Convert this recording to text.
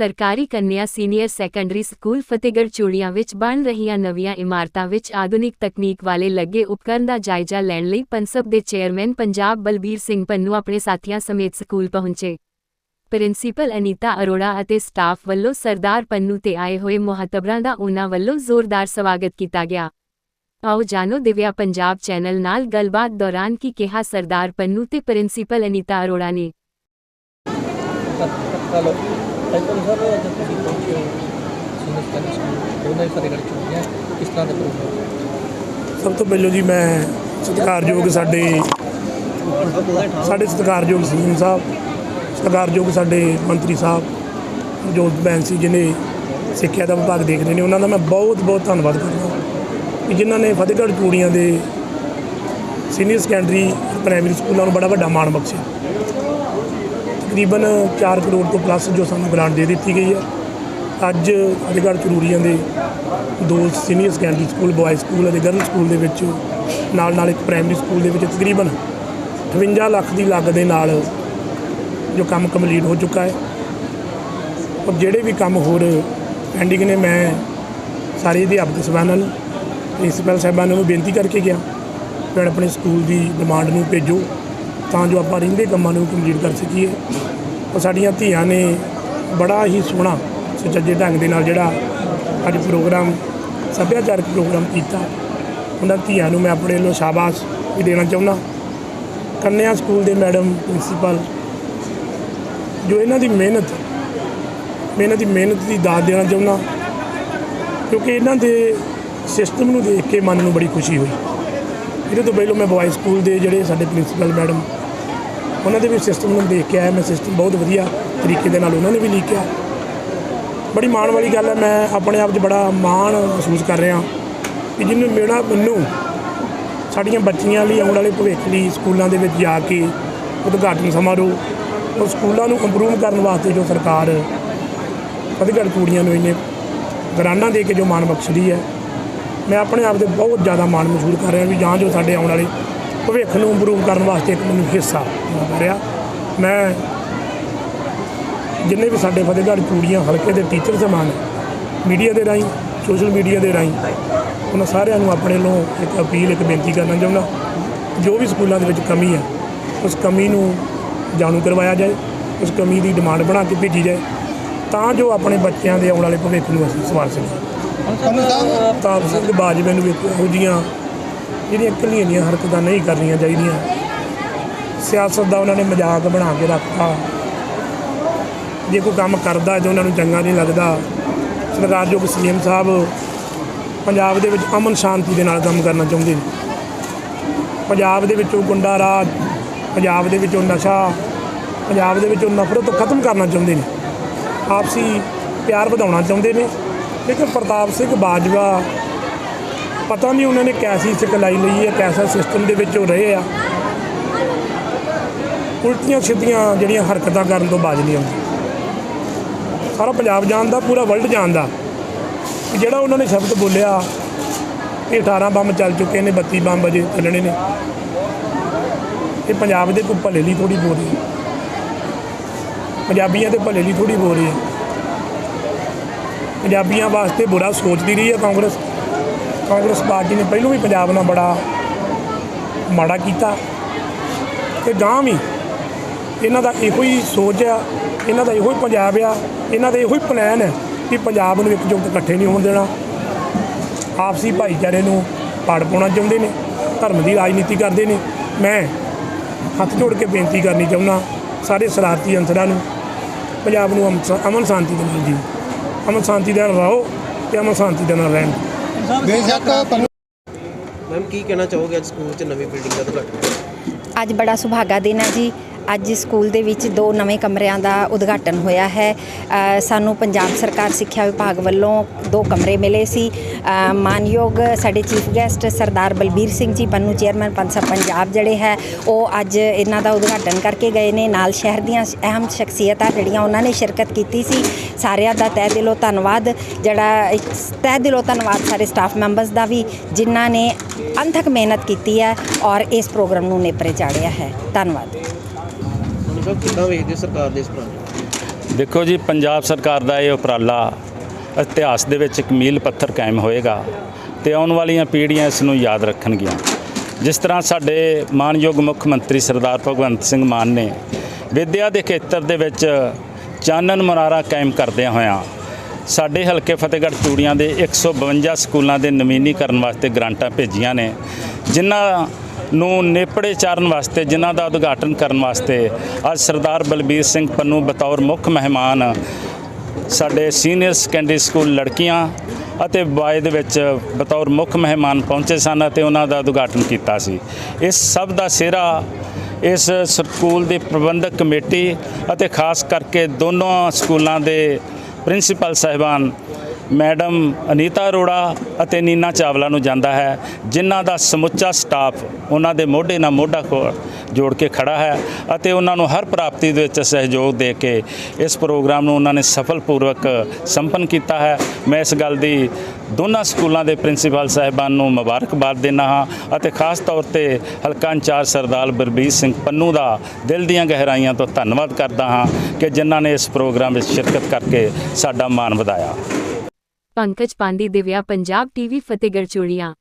ਸਰਕਾਰੀ ਕੰਨਿਆ senior secondary school Fatehgarh Churian ਵਿੱਚ ਬਣ ਰਹੀਆਂ ਨਵੀਆਂ ਇਮਾਰਤਾਂ ਵਿੱਚ ਆਧੁਨਿਕ ਤਕਨੀਕ ਵਾਲੇ ਲੱਗੇ ਉਪਕਰਨ ਦਾ ਜਾਇਜ਼ਾ ਲੈਣ ਲਈ ਪਨਸਬ ਦੇ ਚੇਅਰਮੈਨ ਪੰਜਾਬ ਬਲਬੀਰ ਸਿੰਘ ਪੰਨੂ ਆਪਣੇ ਸਾਥੀਆਂ ਸਮੇਤ ਸਕੂਲ ਪਹੁੰਚੇ। ਪ੍ਰਿੰਸੀਪਲ ਅਨੀਤਾ ਅਰੋੜਾ ਅਤੇ ਸਟਾਫ ਵੱਲੋਂ ਸਰਦਾਰ ਪੰਨੂ ਤੇ ਆਏ ਹੋਏ ਮੁਹੱਤਬਰਾਂ ਦਾ ਉਨ੍ਹਾਂ ਵੱਲੋਂ ਜ਼ੋਰਦਾਰ ਸਵਾਗਤ ਕੀਤਾ ਗਿਆ। ਆਓ ਜਾਣੋ ਦਿਵਿਆ ਪੰਜਾਬ ਚੈਨਲ ਨਾਲ ਗੱਲਬਾਤ ਦੌਰਾਨ ਕੀ ਕਿਹਾ ਸਰਦਾਰ ਪੰਨੂ ਤੇ ਪ੍ਰਿੰਸੀਪਲ ਅਨੀਤਾ ਅਰੋੜਾ ਨੇ। ਟਾਈਟਲ ਸਰ ਅੱਜ ਤੁਸੀਂ ਪਹੁੰਚੇ ਹੋ, ਸੀਨੀਅਰ ਸੈਕੰਡਰੀ ਸਕੂਲ ਦੋਨਾਂ ਹੀ ਫਤਿਹਗੜ੍ਹ ਚੁੱਕੀਆਂ ਕਿਸ ਤਰ੍ਹਾਂ ਦੇ ਪ੍ਰੋਗਰਾਮ ਸਭ ਤੋਂ ਪਹਿਲਾਂ ਜੀ ਮੈਂ ਸਤਿਕਾਰਯੋਗ ਸਾਡੇ ਸਾਡੇ ਸਤਿਕਾਰਯੋਗ ਸੀਐਮ ਸਾਹਿਬ, ਸਤਿਕਾਰਯੋਗ ਸਾਡੇ ਮੰਤਰੀ ਸਾਹਿਬ ਜੋ ਬੈਂਸੀ ਜਿਹਨੇ ਸਿੱਖਿਆ ਦਾ ਵਿਭਾਗ ਦੇਖਦੇ ਨੇ, ਉਹਨਾਂ ਦਾ ਮੈਂ ਬਹੁਤ ਬਹੁਤ ਧੰਨਵਾਦ ਕਰਦਾ ਕਿ ਜਿਨ੍ਹਾਂ ਨੇ ਫਤਿਹਗੜ੍ਹ ਚੂੜੀਆਂ ਦੇ ਸੀਨੀਅਰ ਸੈਕੰਡਰੀ, ਪ੍ਰਾਇਮਰੀ ਸਕੂਲਾਂ ਨੂੰ ਬੜਾ ਵੱਡਾ ਮਾਣ ਬਖਸ਼ਿਆ। ਤਕਰੀਬਨ 4 ਕਰੋੜ ਤੋਂ ਪਲੱਸ ਜੋ ਸਾਨੂੰ ਗ੍ਰਾਂਟ ਦੇ ਦਿੱਤੀ ਗਈ ਹੈ। ਅੱਜ ਫਤਿਹਗੜ੍ਹ ਚੂੜੀਆਂ ਦੇ ਦੋ senior secondary school boys school ਅਤੇ ਗਰਲ ਸਕੂਲ ਦੇ ਵਿੱਚ ਨਾਲ ਨਾਲ ਇੱਕ ਪ੍ਰਾਇਮਰੀ ਸਕੂਲ ਦੇ ਵਿੱਚ ਤਕਰੀਬਨ 58 ਲੱਖ ਦੀ ਲਾਗਤ ਦੇ ਨਾਲ ਜੋ ਕੰਮ ਕੰਪਲੀਟ ਹੋ ਚੁੱਕਾ ਹੈ। ਔਰ ਜਿਹੜੇ ਵੀ ਕੰਮ ਹੋਰ ਪੈਂਡਿੰਗ ਨੇ, ਮੈਂ ਸਾਰੇ ਅਧਿਆਪਕ ਸਭਾਨਾਂ ਨੂੰ, ਪ੍ਰਿੰਸੀਪਲ ਸਾਹਿਬਾਨ ਨੂੰ ਬੇਨਤੀ ਕਰਕੇ ਗਿਆ। ਕਿ ਆਪਣੇ ਸਕੂਲ ਦੀ ਡਿਮਾਂਡ ਨੂੰ ਭੇਜੋ। ਤਾਂ ਜੋ ਆਪਾਂ ਰਹਿੰਦੇ ਕੰਮਾਂ ਨੂੰ ਕੰਪਲੀਟ ਕਰ ਸਕੀਏ। ਔਰ ਸਾਡੀਆਂ ਧੀਆਂ ਨੇ ਬੜਾ ਹੀ ਸੋਹਣਾ ਸੁਚੱਜੇ ਢੰਗ ਦੇ ਨਾਲ ਜਿਹੜਾ ਅੱਜ ਪ੍ਰੋਗਰਾਮ, ਸੱਭਿਆਚਾਰਕ ਪ੍ਰੋਗਰਾਮ ਕੀਤਾ। ਉਹਨਾਂ ਧੀਆਂ ਨੂੰ ਮੈਂ ਆਪਣੇ ਵੱਲੋਂ ਸ਼ਾਬਾਸ਼ ਵੀ ਦੇਣਾ ਚਾਹੁੰਦਾ। ਕੰਨਿਆ ਸਕੂਲ ਦੇ ਮੈਡਮ, ਪ੍ਰਿੰਸੀਪਲ, ਜੋ ਇਹਨਾਂ ਦੀ ਮਿਹਨਤ ਮੈਂ ਇਹਨਾਂ ਦੀ ਮਿਹਨਤ ਦੀ ਦਾਤ ਦੇਣਾ ਚਾਹੁੰਦਾ। ਕਿਉਂਕਿ ਇਹਨਾਂ ਦੇ ਸਿਸਟਮ ਨੂੰ ਦੇਖ ਕੇ ਮਨ ਨੂੰ ਬੜੀ ਖੁਸ਼ੀ ਹੋਈ। ਇਹਦੇ ਤੋਂ ਪਹਿਲਾਂ ਮੈਂ ਬॉयਜ਼ ਸਕੂਲ ਦੇ ਜਿਹੜੇ ਸਾਡੇ ਪ੍ਰਿੰਸੀਪਲ ਮੈਡਮ ਉਹਨਾਂ ਦੇ ਵੀ ਸਿਸਟਮ ਨੂੰ ਦੇਖ ਕੇ ਆਇਆ ਮੈਂ ਸਿਸਟਮ ਬਹੁਤ ਵਧੀਆ ਤਰੀਕੇ ਦੇ ਨਾਲ ਉਹਨਾਂ ਨੇ ਵੀ ਲਿਖਿਆ ਬੜੀ ਮਾਣ ਵਾਲੀ ਗੱਲ ਹੈ, ਮੈਂ ਆਪਣੇ ਆਪ 'ਚ ਬੜਾ ਮਾਣ ਮਹਿਸੂਸ ਕਰ ਰਿਹਾ ਕਿ ਜਿਹਨੂੰ ਮੇਰਾ ਮੈਨੂੰ, ਸਾਡੀਆਂ ਬੱਚੀਆਂ ਲਈ ਆਉਣ ਵਾਲੇ ਭਵਿੱਖ ਲਈ ਸਕੂਲਾਂ ਦੇ ਵਿੱਚ ਜਾ ਕੇ ਉਦਘਾਟਨ ਸਮਾਰੋਹ, ਉਹ ਸਕੂਲਾਂ ਨੂੰ ਇੰਪਰੂਵ ਕਰਨ ਵਾਸਤੇ ਜੋ ਸਰਕਾਰ ਫਤਿਹਗੜ੍ਹ ਕੁੜੀਆਂ ਨੂੰ ਇਹਨੇ ਗਰਾਨਾਂ ਦੇ ਕੇ ਜੋ ਮਾਣ ਬਖਸ਼ਦੀ ਹੈ, ਮੈਂ ਆਪਣੇ ਆਪ ਦੇ ਬਹੁਤ ਜ਼ਿਆਦਾ ਮਾਣ ਮਹਿਸੂਸ ਕਰ ਰਿਹਾ ਵੀ ਜਾਂ ਜੋ ਸਾਡੇ ਆਉਣ ਵਾਲੇ ਭਵਿੱਖ ਨੂੰ ਇੰਪਰੂਵ ਕਰਨ ਵਾਸਤੇ ਇੱਕ ਮੈਨੂੰ ਹਿੱਸਾ ਰਿਹਾ ਮੈਂ ਜਿੰਨੇ ਵੀ ਸਾਡੇ ਫਤਿਹਗੜ੍ਹ ਚੂੜੀਆਂ ਹਲਕੇ ਦੇ ਟੀਚਰ ਸਮਾਨ ਮੀਡੀਆ ਦੇ ਰਾਹੀਂ ਸੋਸ਼ਲ ਮੀਡੀਆ ਦੇ ਰਾਹੀਂ ਉਹਨਾਂ ਸਾਰਿਆਂ ਨੂੰ ਆਪਣੇ ਵੱਲੋਂ ਇੱਕ ਅਪੀਲ ਇੱਕ ਬੇਨਤੀ ਕਰਨਾ ਚਾਹੁੰਦਾ ਜੋ ਵੀ ਸਕੂਲਾਂ ਦੇ ਵਿੱਚ ਕਮੀ ਹੈ ਉਸ ਕਮੀ ਨੂੰ ਜਾਣੂ ਕਰਵਾਇਆ ਜਾਏ ਉਸ ਕਮੀ ਦੀ ਡਿਮਾਂਡ ਬਣਾ ਕੇ ਭੇਜੀ ਜਾਏ ਤਾਂ ਜੋ ਆਪਣੇ ਬੱਚਿਆਂ ਦੇ ਆਉਣ ਵਾਲੇ ਭਵਿੱਖ ਨੂੰ ਅਸੀਂ ਸਵਾਰ ਸਕੀਏ। ਤਾਂ ਸਿੰਘ ਬਾਜਵੇ ਨੂੰ ਵੀ ਇਹੋ ਜਿਹੀਆਂ ਜਿਹੜੀਆਂ ਇਕੱਲੀਆਂ ਦੀਆਂ ਹਰਕਤਾਂ ਨਹੀਂ ਕਰਨੀਆਂ ਚਾਹੀਦੀਆਂ। ਸਿਆਸਤ ਦਾ ਉਹਨਾਂ ਨੇ ਮਜ਼ਾਕ ਬਣਾ ਕੇ ਰੱਖਤਾ। ਜੇ ਕੋਈ ਕੰਮ ਕਰਦਾ ਤੇ ਉਹਨਾਂ ਨੂੰ ਚੰਗਾ ਨਹੀਂ ਲੱਗਦਾ। ਸਰਕਾਰਯੋਗ ਸੀਐਮ ਸਾਹਿਬ ਪੰਜਾਬ ਦੇ ਵਿੱਚ ਅਮਨ ਸ਼ਾਂਤੀ ਦੇ ਨਾਲ ਕੰਮ ਕਰਨਾ ਚਾਹੁੰਦੇ ਨੇ। ਪੰਜਾਬ ਦੇ ਵਿੱਚੋਂ ਗੁੰਡਾ ਰਾਜ, ਪੰਜਾਬ ਦੇ ਵਿੱਚੋਂ ਨਸ਼ਾ, ਪੰਜਾਬ ਦੇ ਵਿੱਚੋਂ ਨਫ਼ਰਤ ਖਤਮ ਕਰਨਾ ਚਾਹੁੰਦੇ ਨੇ। ਆਪਸੀ ਪਿਆਰ ਵਧਾਉਣਾ ਚਾਹੁੰਦੇ ਨੇ। ਲੇਕਿਨ ਪ੍ਰਤਾਪ ਸਿੰਘ ਬਾਜਵਾ ਪਤਾ ਨਹੀਂ ਉਹਨਾਂ ਨੇ ਕੈਸੀ ਸਿਖਲਾਈ ਲਈ ਹੈ ਕੈਸਾ ਸਿਸਟਮ ਦੇ ਵਿੱਚ ਉਹ ਰਹੇ ਆ। ਉਲਟੀਆਂ ਸਿੱਧੀਆਂ ਜਿਹੜੀਆਂ ਹਰਕਤਾਂ ਕਰਨ ਤੋਂ ਬਾਜ ਨਹੀਂ ਆਉਂਦੀ। ਸਾਰਾ ਪੰਜਾਬ ਜਾਣਦਾ, ਪੂਰਾ ਵਰਲਡ ਜਾਣਦਾ ਜਿਹੜਾ ਉਹਨਾਂ ਨੇ ਸ਼ਬਦ ਬੋਲਿਆ, ਇਹ 18 ਬੰਬ ਚੱਲ ਚੁੱਕੇ ਨੇ 32 ਬੰਬ ਅਜੇ ਚੱਲਣੇ ਨੇ। ਇਹ ਪੰਜਾਬ ਦੇ ਕੋਈ ਭਲੇ ਲਈ ਥੋੜੀ ਬੋਲ ਰਹੀ ਪੰਜਾਬੀਆਂ ਦੇ ਭਲੇ ਲਈ ਥੋੜੀ ਬੋਲ ਰਹੀ ਹੈ। ਪੰਜਾਬੀਆਂ ਵਾਸਤੇ ਬੁਰਾ ਸੋਚਦੀ ਰਹੀ ਹੈ ਕਾਂਗਰਸ। ਕਾਂਗਰਸ ਪਾਰਟੀ ਨੇ ਪਹਿਲਾਂ ਵੀ ਪੰਜਾਬ ਨਾਲ ਬੜਾ ਮਾੜਾ ਕੀਤਾ। ਤੇ ਗਾਂ ਵੀ ਇਹਨਾਂ ਦਾ ਇਹੋ ਹੀ ਸੋਚ ਆ, ਇਹਨਾਂ ਦਾ ਇਹੋ ਹੀ ਪੰਜਾਬ ਆ, ਇਹਨਾਂ ਦਾ ਇਹੋ ਹੀ ਪਲਾਨ ਹੈ ਕਿ ਪੰਜਾਬ ਨੂੰ ਇਕਜੁੱਟ ਇਕੱਠੇ ਨਹੀਂ ਹੋਣ ਦੇਣਾ। ਆਪਸੀ ਭਾਈਚਾਰੇ ਨੂੰ ਪਾੜ ਪਾਉਣਾ ਚਾਹੁੰਦੇ ਨੇ, ਧਰਮ ਦੀ ਰਾਜਨੀਤੀ ਕਰਦੇ ਨੇ। ਮੈਂ ਹੱਥ ਜੋੜ ਕੇ ਬੇਨਤੀ ਕਰਨੀ ਚਾਹੁੰਦਾ, ਸਾਰੇ ਸਰਾਰਤੀ ਅੰਸਰਾਂ ਨੂੰ, ਪੰਜਾਬ ਨੂੰ ਅਮਨ ਅਮਨ ਸ਼ਾਂਤੀ ਦੇ। ਨਾਲ ਜੀ ਅਮਨ ਸ਼ਾਂਤੀ ਦੇ ਨਾਲ ਰਹੋ ਤੇ ਅਮਨ ਸ਼ਾਂਤੀ ਦੇ ਨਾਲ ਰਹਿਣ ਬੇਸ਼ੱਕ ਮੈਮ ਕੀ ਕਹਿਣਾ ਚਾਹੋਗੇ ਅੱਜ ਸਕੂਲ 'ਚ ਨਵੀਂ ਬਿਲਡਿੰਗ ਦਾ ਉਦਘਾਟਨ? ਅੱਜ ਬੜਾ ਸੁਭਾਗਾ ਦਿਨ ਹੈ ਜੀ। ਅੱਜ ਸਕੂਲ ਦੇ ਵਿੱਚ ਦੋ ਨਵੇਂ ਕਮਰਿਆਂ ਦਾ ਉਦਘਾਟਨ ਹੋਇਆ ਹੈ। ਸਾਨੂੰ ਪੰਜਾਬ ਸਰਕਾਰ ਸਿੱਖਿਆ ਵਿਭਾਗ ਵੱਲੋਂ ਦੋ ਕਮਰੇ ਮਿਲੇ ਸੀ। ਮਾਨਯੋਗ ਸਾਡੇ chief guest Sardar Balbir Singh ji Pannu, chairman ਪੰਸਾ Punjab ਜਿਹੜੇ ਹੈ, ਉਹ ਅੱਜ ਇਹਨਾਂ ਦਾ ਉਦਘਾਟਨ ਕਰਕੇ ਗਏ ਨੇ। ਨਾਲ ਸ਼ਹਿਰ ਦੀਆਂ ਅਹਿਮ ਸ਼ਖਸੀਅਤਾਂ ਜਿਹੜੀਆਂ ਉਹਨਾਂ ਨੇ ਸ਼ਿਰਕਤ ਕੀਤੀ ਸੀ। ਸਾਰਿਆਂ ਦਾ ਤਹਿ ਦਿਲੋਂ ਧੰਨਵਾਦ। ਜਿਹੜਾ ਇੱਕ ਤਹਿ ਦਿਲੋਂ ਧੰਨਵਾਦ ਸਾਰੇ ਸਟਾਫ ਮੈਂਬਰਸ ਦਾ ਵੀ, ਜਿਨ੍ਹਾਂ ਨੇ ਅੰਥਕ ਮਿਹਨਤ ਕੀਤੀ ਹੈ ਔਰ ਇਸ ਪ੍ਰੋਗਰਾਮ ਨੂੰ ਨੇਪਰੇ ਚਾੜਿਆ ਹੈ। ਧੰਨਵਾਦ। ਤੁਹਾਨੂੰ ਸਭ ਕਿੱਦਾਂ ਵੇਖਦੇ ਸਰਕਾਰ ਦੇ ਇਸ ਪ੍ਰੋਜੈਕਟ ਦੇਖੋ ਜੀ, ਪੰਜਾਬ ਸਰਕਾਰ ਦਾ ਇਹ ਉਪਰਾਲਾ ਇਤਿਹਾਸ ਦੇ ਵਿੱਚ ਇੱਕ ਮੀਲ ਪੱਥਰ ਕਾਇਮ ਹੋਏਗਾ ਤੇ ਆਉਣ ਵਾਲੀਆਂ ਪੀੜ੍ਹੀਆਂ ਇਸ ਨੂੰ ਯਾਦ ਰੱਖਣਗੀਆਂ। ਜਿਸ ਤਰ੍ਹਾਂ ਸਾਡੇ ਮਾਨਯੋਗ ਮੁੱਖ ਮੰਤਰੀ ਸਰਦਾਰ ਭਗਵੰਤ ਸਿੰਘ ਮਾਨ ਨੇ ਵਿਦਿਆ ਦੇ ਖੇਤਰ ਦੇ ਵਿੱਚ ਚਾਨਣ ਮੁਨਾਰਾ ਕਾਇਮ ਕਰਦਿਆਂ ਹੋਇਆਂ ਸਾਡੇ ਹਲਕੇ ਫਤਿਹਗੜ੍ਹ ਚੂੜੀਆਂ ਦੇ 152 ਸਕੂਲਾਂ ਦੇ ਨਵੀਨੀਕਰਨ ਵਾਸਤੇ ਗ੍ਰਾਂਟਾਂ ਭੇਜੀਆਂ ਨੇ, ਜਿਨ੍ਹਾਂ ਨੂੰ ਨੇਪੜੇ ਚਾਰਨ ਵਾਸਤੇ, ਜਿਨ੍ਹਾਂ ਦਾ ਉਦਘਾਟਨ ਕਰਨ ਵਾਸਤੇ ਅੱਜ ਸਰਦਾਰ ਬਲਬੀਰ ਸਿੰਘ ਪੰਨੂ ਬਤੌਰ ਮੁੱਖ ਮਹਿਮਾਨ, ਸਾਡੇ ਸੀਨੀਅਰ ਸੈਕੰਡਰੀ ਸਕੂਲ ਲੜਕੀਆਂ ਅਤੇ ਬॉय ਦੇ ਵਿੱਚ ਬਤੌਰ ਮੁੱਖ ਮਹਿਮਾਨ ਪਹੁੰਚੇ ਸਨ ਅਤੇ ਉਹਨਾਂ ਦਾ ਉਦਘਾਟਨ ਕੀਤਾ ਸੀ। ਇਸ ਸਭ ਦਾ ਸਿਹਰਾ ਇਸ ਸਕੂਲ ਦੀ ਪ੍ਰਬੰਧਕ ਕਮੇਟੀ ਅਤੇ ਖਾਸ ਕਰਕੇ ਦੋਨੋਂ ਸਕੂਲਾਂ ਦੇ ਪ੍ਰਿੰਸੀਪਲ ਸਾਹਿਬਾਨ ਮੈਡਮ ਅਨੀਤਾ ਅਰੋੜਾ ਅਤੇ ਨੀਨਾ ਚਾਵਲਾ ਨੂੰ ਜਾਂਦਾ ਹੈ, ਜਿਨ੍ਹਾਂ ਦਾ ਸਮੁੱਚਾ ਸਟਾਫ ਉਹਨਾਂ ਦੇ ਮੋਢੇ ਨਾਲ ਮੋਢਾ ਖੋ- ਜੋੜ ਕੇ ਖੜਾ ਹੈ ਅਤੇ ਉਹਨਾਂ ਨੂੰ ਹਰ ਪ੍ਰਾਪਤੀ ਦੇ ਵਿੱਚ ਸਹਿਯੋਗ ਦੇ ਕੇ ਇਸ ਪ੍ਰੋਗਰਾਮ ਨੂੰ ਉਹਨਾਂ ਨੇ ਸਫਲਪੂਰਵਕ ਸੰਪੰਨ ਕੀਤਾ ਹੈ। ਮੈਂ ਇਸ ਗੱਲ ਦੀ ਦੋਨਾਂ ਸਕੂਲਾਂ ਦੇ ਪ੍ਰਿੰਸੀਪਲ ਸਾਹਿਬਾਨ ਨੂੰ ਮੁਬਾਰਕਬਾਦ ਦਿੰਦਾ ਹਾਂ ਅਤੇ ਖਾਸ ਤੌਰ ਤੇ ਹਲਕਾ ਇੰਚਾਰਜ ਸਰਦਾਰ ਬਰਬੀਰ ਸਿੰਘ ਪੰਨੂ ਦਾ ਦਿਲ ਦੀਆਂ ਗਹਿਰਾਈਆਂ ਤੋਂ ਧੰਨਵਾਦ ਕਰਦਾ ਹਾਂ ਕਿ ਜਿਨ੍ਹਾਂ ਨੇ ਇਸ ਪ੍ਰੋਗਰਾਮ ਵਿੱਚ ਸ਼ਿਰਕਤ ਕਰਕੇ ਸਾਡਾ ਮਾਣ ਵਧਾਇਆ। ਪੰਕਜ ਪਾਂਡੀ ਦਿਵਿਆ ਪੰਜਾਬ ਟੀਵੀ ਫਤਿਹਗੜ੍ਹ ਚੂੜੀਆਂ